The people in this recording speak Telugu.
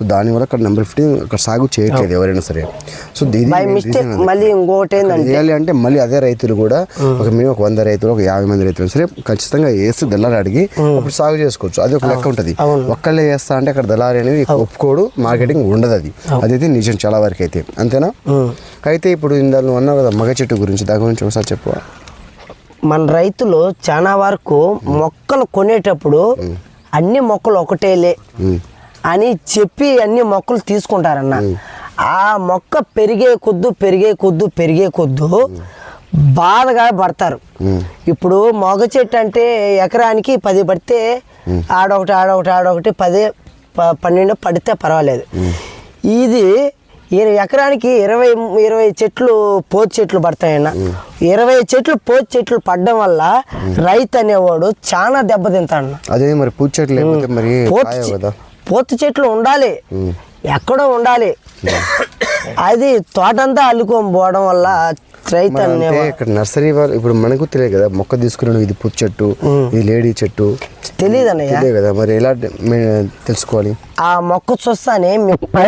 సో దానివల్ల అక్కడ నెంబర్ ఫిఫ్టీన్ అక్కడ సాగు చేయట్లేదు ఎవరైనా సరే. సో దీని మళ్ళీ ఏంటంటే చేయాలి అంటే మళ్ళీ అదే రైతులు కూడా ఒక మినిమం ఒక వంద రైతులు ఒక యాభై మంది రైతులు సరే ఖచ్చితంగా వేసి దళారి అడిగి అప్పుడు సాగు చేసుకోవచ్చు. అది ఒక లెక్క ఉంటుంది. ఒక్కళ్ళే చేస్తా అంటే అక్కడ దళారి అనేది ఒప్పుకోడు మార్కెటింగ్ ఉండదు అది. అదైతే నిజం చాలా వరకు అయితే. అంతేనా? అయితే ఇప్పుడు ఇందాక నువ్వు అన్నావు కదా మగ చెట్టు గురించి దాని గురించి ఒకసారి చెప్పు. మన రైతులు చాలా వరకు మొక్కలు కొనేటప్పుడు అన్ని మొక్కలు ఒకటేలే. అని చెప్పి అన్ని మొక్కలు తీసుకుంటారన్న. ఆ మొక్క పెరిగే కొద్దు పెరిగే కొద్దు పెరిగే కొద్దు బాధగా పడతారు. ఇప్పుడు మొగ చెట్టు అంటే ఎకరానికి పది పడితే ఆడొకటి ఆడొకటి ఆడొకటి పదే ప- పన్నెండు పడితే పర్వాలేదు. ఇది ఎకరానికి ఇరవై ఇరవై చెట్లు పోతు చెట్లు పడతాయన్న. ఇరవై చెట్లు పోతు చెట్లు పడడం వల్ల రైతు అనేవాడు చాలా దెబ్బతింటాడు అదే మరి పూజ చెట్లు మరి పోతు చెట్లు ఉండాలి. ఎక్కడో ఉండాలి. అది తోటంతా అల్లుకొని పోవడం వల్ల ఇక్కడ నర్సరీ వాళ్ళు ఇప్పుడు మనకు తెలియదు కదా మొక్క తీసుకున్నాడు ఇది పుచ్చ చెట్టు ఇది లేడీ చెట్టు. తెలియదు అన్నయ్య. తెలియదు కదా మరి ఎలా తెలుసుకోవాలి? ఆ మొక్క చూస్తానే